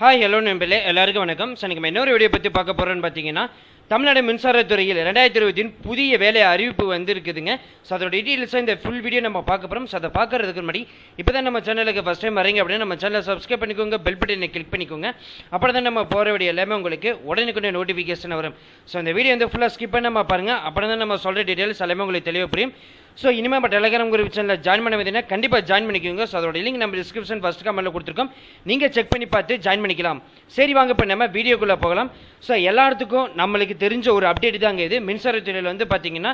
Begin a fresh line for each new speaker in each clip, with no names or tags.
Hi hello நண்பர்களே. எல்லாருக்கும் வணக்கம். ஸோ நம்ம இன்னொரு வீடியோ பற்றி பார்க்க போகிறோன்னு பார்த்தீங்கன்னா தமிழ்நாடு மின்சாரத்துறையில் ரெண்டாயிரத்தி இருபத்தின் புதிய வேலை அறிவிப்பு வந்துருக்குதுங்க. ஸோ அதோட டீட்டெயில்ஸாக இந்த ஃபுல் வீடியோ நம்ம பார்க்க போகிறோம் ஸோ அதை பார்க்கறதுக்கு முன்னாடி இப்போ தான் நம்ம சேனலுக்கு ஃபஸ்ட் டைம் வரீங்க அப்படின்னா நம்ம சேனலை சப்ஸ்கிரைப் பண்ணிக்கோங்க பெல் பட்டனை கிளிக் பண்ணிக்கோங்க. அப்புறம் தான் நம்ம போகிற வீடியோ எல்லாமே உங்களுக்கு உடனுக்குடனே நோட்டிஃபிகேஷன் வரும். ஸோ இந்த வீடியோ வந்து ஃபுல்லாக ஸ்கிப் பண்ணாமல் பாருங்கள் அப்புறம் தான் நம்ம சொல்கிற டீட்டெயில்ஸ் எல்லாமே உங்களுக்கு தெளிவாக புரியும். ஸோ இனிமேல் நம்ம டெலிகிராம் குரூப் சேனலில் ஜாயின் பண்ண வேண்டியதுனா கண்டிப்பாக ஜாயின் பண்ணிக்கோங்க. ஸோ அதோட லிங்க் நம்ம டிஸ்கிரிப்ஷன் ஃபஸ்ட் கமெண்ட்டில் கொடுத்துருக்கோம். நீங்கள் செக் பண்ணி பார்த்து ஜாயின் பண்ணிக்கலாம். சரி வாங்க இப்போ நம்ம வீடியோக்குள்ளே போகலாம். ஸோ எல்லாத்துக்கும் நம்மளுக்கு தெரிஞ்ச ஒரு அப்டேட் தாங்க இது. மின்சாரத்துறையில் வந்து பார்த்தீங்கன்னா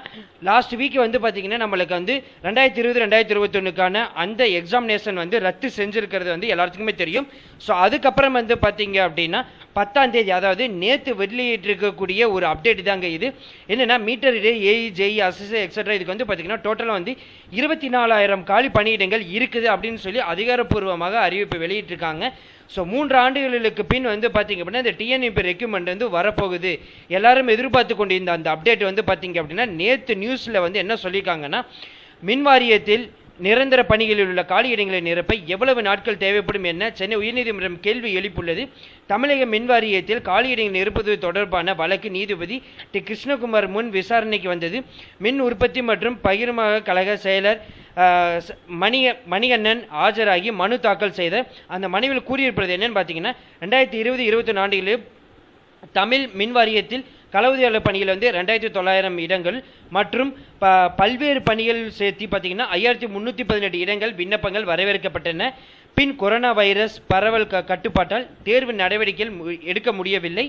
லாஸ்ட் வீக் வந்து பார்த்தீங்கன்னா நம்மளுக்கு வந்து ரெண்டாயிரத்தி இருபது ரெண்டாயிரத்தி இருபத்தொன்னுக்கான அந்த எக்ஸாமினேஷன் வந்து ரத்து செஞ்சுருக்கிறது வந்து எல்லாத்துக்குமே தெரியும். ஸோ அதுக்கப்புறம் வந்து பார்த்தீங்க அப்படின்னா பத்தாம் தேதி அதாவது நேற்று வெளியிட்டிருக்கக்கூடிய ஒரு அப்டேட் தாங்க இது. என்னென்னா மீட்டர் இடே ஏஇ ஜெய் அசிஸ் எக்ஸட்ரா இதுக்கு வந்து பார்த்தீங்கன்னா டோட்டலாக வந்து இருபத்தி நாலாயிரம் காலி பணியிடங்கள் இருக்குது அப்படின்னு சொல்லி அதிகாரப்பூர்வமாக அறிவிப்பு வெளியிட்டிருக்காங்க. ஸோ மூன்று ஆண்டுகளுக்கு பின் வந்து பார்த்தீங்க அப்படின்னா இந்த டிஎன்இபி ரெக்யூமெண்ட் வந்து வரப்போகுது. எல்லாரும் எதிர்பார்த்து கொண்டிருந்த அந்த அப்டேட் வந்து பார்த்தீங்க அப்படின்னா நேற்று நியூஸில் வந்து என்ன சொல்லியிருக்காங்கன்னா மின் வாரியத்தில் நிரந்தர பணிகளில் உள்ள காலியிடங்களை நிரப்ப எவ்வளவு நாட்கள் தேவைப்படும் என சென்னை உயர்நீதிமன்றம் கேள்வி எழுப்புள்ளது தமிழக மின் வாரியத்தில் காலியிடங்கள் நிரப்புவது தொடர்பான வழக்கு நீதிபதி டி. கிருஷ்ணகுமார் முன் விசாரணைக்கு வந்தது. மின் உற்பத்தி மற்றும் பகிர்மாக கழக செயலர் மணிக மணிகண்ணன் ஆஜராகி மனு தாக்கல் செய்த அந்த மனுவில் கூறியிருப்பது என்னன்னு பார்த்தீங்கன்னா ரெண்டாயிரத்தி இருபது இருபத்தி ஆண்டுகளில் தமிழ் மின் வாரியத்தில் களவுதியாளர் பணிகள் வந்து ரெண்டாயிரத்தி தொள்ளாயிரம் இடங்கள் மற்றும் ப பல்வேறு பணிகள் சேர்த்து பார்த்தீங்கன்னா ஐயாயிரத்தி முந்நூற்றி பதினெட்டு இடங்கள் விண்ணப்பங்கள் வரவேற்கப்பட்டன. பின் கொரோனா வைரஸ் பரவல் க கட்டுப்பாட்டால் தேர்வு நடவடிக்கைகள் எடுக்க முடியவில்லை.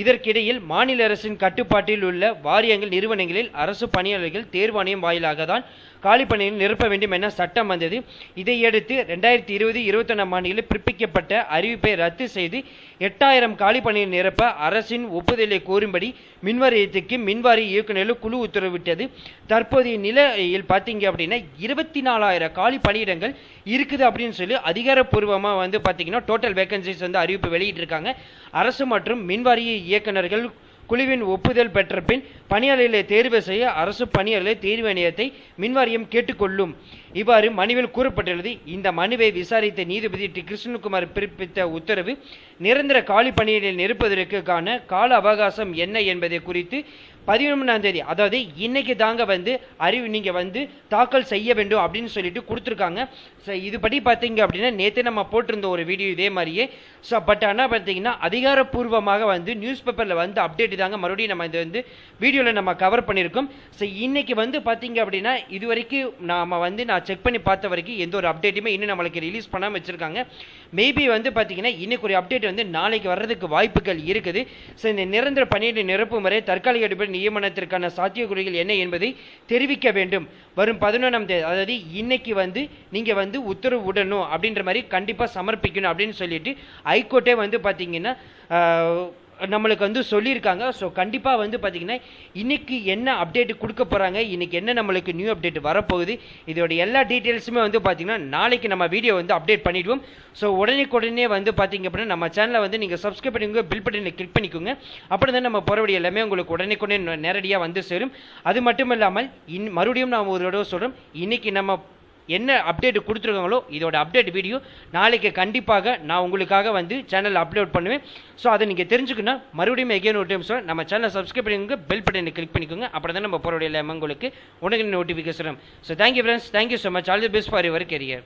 இதற்கிடையில் மாநில அரசின் கட்டுப்பாட்டில் உள்ள வாரியங்கள் நிறுவனங்களில் அரசு பணியாளர்கள் தேர்வாணையம் வாயிலாக தான் காலி பணியில் நிரப்ப வேண்டும் என சட்டம் வந்தது. இதையடுத்து ரெண்டாயிரத்தி இருபது இருபத்தொன்னாம் ஆண்டில் பிறப்பிக்கப்பட்ட அறிவிப்பை ரத்து செய்து எட்டாயிரம் காலி பணியில் நிரப்ப அரசின் ஒப்புதலை கோரும்படி மின்வாரியத்துக்கு மின்வாரிய இயக்குநர்கள் குழு உத்தரவிட்டது. தற்போதைய நிலையில் பார்த்தீங்க அப்படின்னா இருபத்தி நாலாயிரம் காலி பணியிடங்கள் இருக்குது அப்படின்னு சொல்லி அதிகாரப்பூர்வமாக வந்து பார்த்தீங்கன்னா டோட்டல் வேகன்சிஸ் வந்து அறிவிப்பு வெளியிட்டிருக்காங்க. அரசு மற்றும் மின்வாரிய இயக்குநர்கள் குழுவின் ஒப்புதல் பெற்ற பின் பணியாளர்களை தேர்வு செய்ய அரசு பணியாளர்களை தேர்வு நிலையத்தை மின்வாரியம் கேட்டுக்கொள்ளும். இவ்வாறு மனுவில் கூறப்பட்டுள்ளது. இந்த மனுவை விசாரித்த நீதிபதி டி. கிருஷ்ணகுமார் பிறப்பித்த உத்தரவு நிரந்தர காலி பணியிடல் நிரப்புவதற்கான கால அவகாசம் என்ன என்பதை குறித்து பதினொன்றாம் தேதி அதாவது இன்னைக்கு தாங்க வந்து அறிவு நீங்கள் வந்து தாக்கல் செய்ய வேண்டும் அப்படின்னு சொல்லிட்டு கொடுத்துருக்காங்க. ஸோ இதுபடி பார்த்தீங்க அப்படின்னா நேற்று நம்ம போட்டிருந்த ஒரு வீடியோ இதே மாதிரியே. ஸோ பட் ஆனால் பார்த்தீங்கன்னா அதிகாரப்பூர்வமாக வந்து நியூஸ் பேப்பரில் வந்து அப்டேட் தாங்க மறுபடியும் நம்ம இது வந்து வீடியோவில் நம்ம கவர் பண்ணியிருக்கோம். ஸோ இன்னைக்கு வந்து பார்த்தீங்க அப்படின்னா இது வரைக்கும் நாம் வந்து நான் செக் பண்ணி பார்த்த வரைக்கும் எந்த ஒரு அப்டேட்டுமே இன்னும் நம்மளுக்கு ரிலீஸ் பண்ணாமல் வச்சுருக்காங்க. மேபி வந்து பார்த்தீங்கன்னா இன்னைக்கு ஒரு அப்டேட் வந்து நாளைக்கு வர்றதுக்கு வாய்ப்புகள் இருக்குது. ஸோ இந்த நிரந்தர பணியிட நிரப்பு முறை தற்காலிக அடிப்படை நியமனத்திற்கான சாத்தியக்குறிகள் என்ன என்பதை தெரிவிக்க வேண்டும். வரும் பதினொன்றாம் தேதி அதாவது இன்னைக்கு வந்து நீங்கள் வந்து உத்தரவு விடணும் அப்படின்ற மாதிரி கண்டிப்பாக சமர்ப்பிக்கணும் அப்படின்னு சொல்லிட்டு ஹைகோர்ட்டே வந்து பார்த்தீங்கன்னா நம்மளுக்கு வந்து சொல்லியிருக்காங்க. ஸோ கண்டிப்பாக வந்து பார்த்திங்கன்னா இன்றைக்கி என்ன அப்டேட் கொடுக்க போகிறாங்க இன்றைக்கி என்ன நம்மளுக்கு நியூ அப்டேட் வரப்போகுது இதோட எல்லா டீட்டெயில்ஸுமே வந்து பார்த்திங்கன்னா நாளைக்கு நம்ம வீடியோ வந்து அப்டேட் பண்ணிவிடுவோம் ஸோ உடனே வந்து பார்த்திங்க அப்படின்னா நம்ம சேனலை வந்து நீங்கள் சப்ஸ்கிரைப் பண்ணிக்கோங்க பில் பட்டனை கிளிக் பண்ணிக்கோங்க. அப்படி தான் நம்ம போகிற எல்லாமே உங்களுக்கு உடனே நேரடியாக வந்து சேரும். அது மட்டும் இல்லாமல் இன் மறுபடியும் நான் ஒரு தடவை சொல்கிறோம் இன்றைக்கி நம்ம என்ன அப்டேட் கொடுத்துருக்காங்களோ இதோட அப்டேட் வீடியோ நாளைக்கு கண்டிப்பாக நான் உங்களுக்காக வந்து சேனல் அப்லோட் பண்ணுவேன். ஸோ அதை நீங்கள் தெரிஞ்சுக்கணும். மறுபடியும் எகேன் ஒரு டைம் சொல்ல நம்ம சேனலை சப்ஸ்கிரைப் பண்ணிக்கோங்க பெல் பட்டனை கிளிக் பண்ணிக்கோங்க. அப்படி தான் நம்ம போகிற எல்லாமே உங்களுக்கு உடனே notification so thank you friends thank you so much all the best for your career